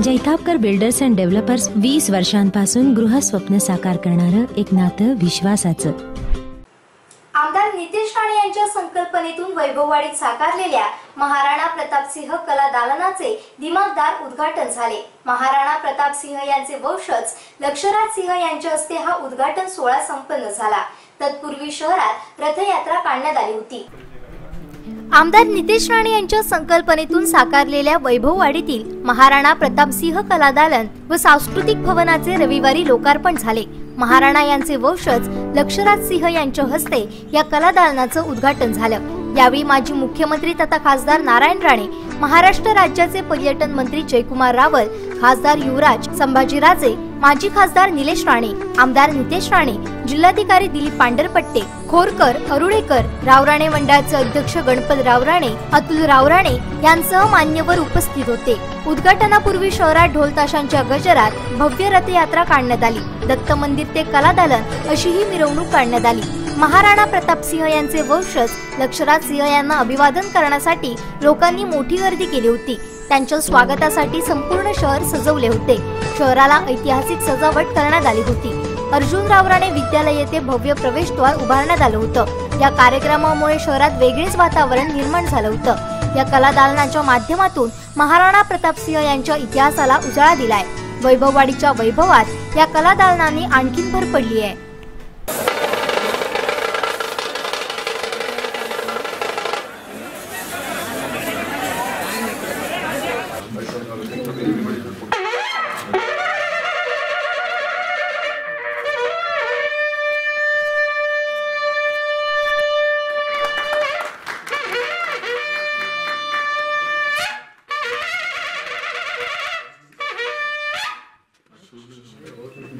Jaitapkar builders and developers वीस वर्षांपासून गृहस्वप्न साकार करणारं एक नातं विश्वासाचं. आमदार नितेश राणे यांच्या संकल्पनेतून वैभववाडीत साकारलेल्या महाराणा प्रतापसिंह कला दालनाचे दिमागदार उद्घाटन झाले. महाराणा प्रतापसिंह यांचे वंशज लक्षराज सिंह यांच्या हस्ते हा उद्घाटन सोहळा संपन्न झाला. तत्पूर्वी शहरात रथयात्रा काढण्यात आली होती. आमदार नितेश राणे यांच्या संकल्पनेतून साकारलेल्या वैभववाडीतील महाराणा प्रतापसिंह कलादालन व सांस्कृतिक भवनाचे रविवारी लोकार्पण झाले. महाराणा यांचे वंशज लक्षराज सिंह यांच्या हस्ते या कलादालनाचं उद्घाटन झालं. यावेळी माजी मुख्यमंत्री तथा खासदार नारायण राणे महाराष्ट्र राज्याचे पर्यटन मंत्री जयकुमार रावल खासदार युवराज संभाजीराजे माजी खासदार निलेश राणे आमदार नितेश राणे जिल्हाधिकारी दिलीप पांढरपट्टे खोरकर अरुळेकर रावराणे मंडळाचे अध्यक्ष गणपत रावराणे अतुल रावराणे यांसह मान्यवर उपस्थित होते. उद्घाटनापूर्वी शहरात ढोल ताशांच्या गजरात भव्य रथयात्रा काढण्यात आली. दत्त मंदिर ते कलादालन अशी ही मिरवणूक काढण्यात आली. महाराणा प्रतापसिंह यांचे वंशज लक्षराज सिंह यांना अभिवादन करण्यासाठी लोकांनी मोठी गर्दी केली होती. त्यांच्या स्वागतासाठी संपूर्ण शहर सजवले होते. शहराला ऐतिहासिक सजावट करण्यात आली होती. अर्जुन रावराणे विद्यालय येथे भव्य प्रवेशद्वार उभारण्यात आलं होतं. या कार्यक्रमामुळे शहरात वेगळेच वातावरण निर्माण झालं होतं. या कलादालनाच्या माध्यमातून महाराणा प्रतापसिंह यांच्या इतिहासाला उजाळा दिलाय. वैभववाडीच्या वैभवात या कलादालनाने आणखीन भर पडली आहे. Jesus.